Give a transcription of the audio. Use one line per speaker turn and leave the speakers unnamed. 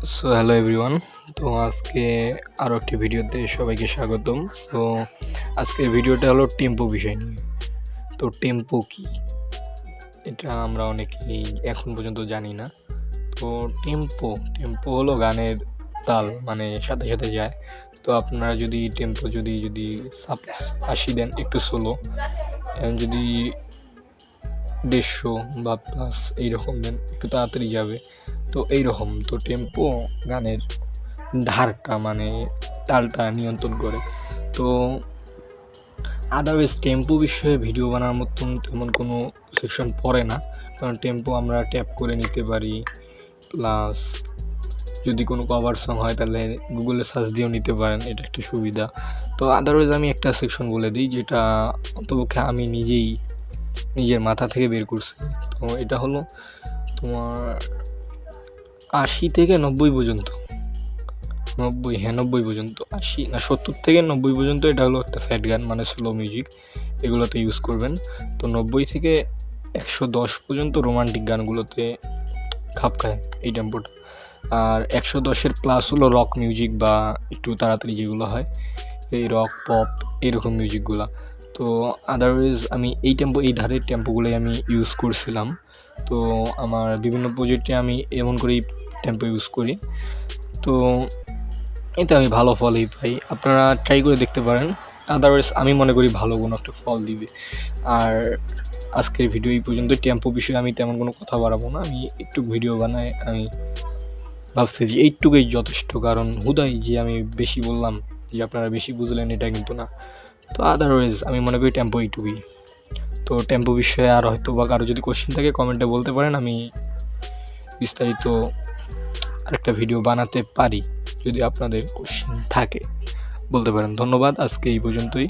So hello everyone তো আজকে আরও একটি ভিডিওতে সবাইকে স্বাগতম। সো আজকের ভিডিওটা হলো টেম্পো বিষয় নিয়ে। তো টেম্পো কি? এটা আমরা অনেকেই এখন পর্যন্ত জানি না। তো টেম্পো টেম্পো হলো গানের তাল মানে সাথে সাথে যায়। তো আপনারা যদি টেম্পো যদি যদি আশি দেন একটু সোলো যদি দেড়শো বা প্লাস এইরকম দেন, একটু তাড়াতাড়ি যাবে। তো এইরকম তো টেম্পো গানের ধারটা মানে তালটা নিয়ন্ত্রণ করে। তো আদারওয়াইজ টেম্পো বিষয়ে ভিডিও বানানোর মতন তেমন কোনো সেকশন পড়ে না। কারণ টেম্পো আমরা ট্যাপ করে নিতে পারি প্লাস যদি কোনো কভার সং হয় তাহলে গুগলে সার্চ দিয়েও নিতে পারেন, এটা একটা সুবিধা। তো আদারওয়াইজ আমি একটা সেকশন বলে দিই, যেটা অন্তপক্ষে আমি নিজেই নিজের মাথা থেকে বের করছি। তো এটা হলো তোমার আশি থেকে নব্বই পর্যন্ত। নব্বই হ্যাঁ নব্বই পর্যন্ত। আশি না, সত্তর থেকে নব্বই পর্যন্ত এটা হলো একটা স্যাড গান মানে স্লো মিউজিক এগুলোতে ইউজ করবেন। তো নব্বই থেকে একশো দশ পর্যন্ত রোমান্টিক গানগুলোতে খাপ খায় এই টেম্পোটা আর একশো দশের প্লাস হলো রক মিউজিক বা একটু তাড়াতাড়ি যেগুলো হয়, এই রক পপ এরকম মিউজিকগুলো তো আদারওয়াইজ আমি এই টেম্পো এই ধারের টেম্পোগুলোই আমি ইউজ করছিলাম। তো আমার বিভিন্ন প্রজেক্টে আমি এমন করেই টেম্পো ইউজ করি। তো এতে আমি ভালো ফলই পাই। আপনারা ট্রাই করে দেখতে পারেন। আদারওয়াইজ আমি মনে করি ভালো কোনো একটা ফল দিবে। আর আজকের ভিডিও এই পর্যন্ত। টেম্পো বিষয়ে আমি তেমন কোনো কথা বাড়াবো না। আমি একটু ভিডিও বানাই, আমি ভাবছি যে এইটুকুই যথেষ্ট। কারণ হুদাই যে আমি বেশি বললাম, যে আপনারা বেশি বুঝলেন, এটা কিন্তু না। তো আদারওয়াইজ আমি মনে করি টেম্পো এইটুকুই। তো টেম্পো বিষয়ে আর হয়তো বা কারও যদি কোশ্চেন থাকে কমেন্টে বলতে পারেন, আমি বিস্তারিত আরেকটা ভিডিও বানাতে পারি, যদি আপনাদের কোশ্চেন থাকে। বলতে পারেন, ধন্যবাদ, আজকে এই পর্যন্তই।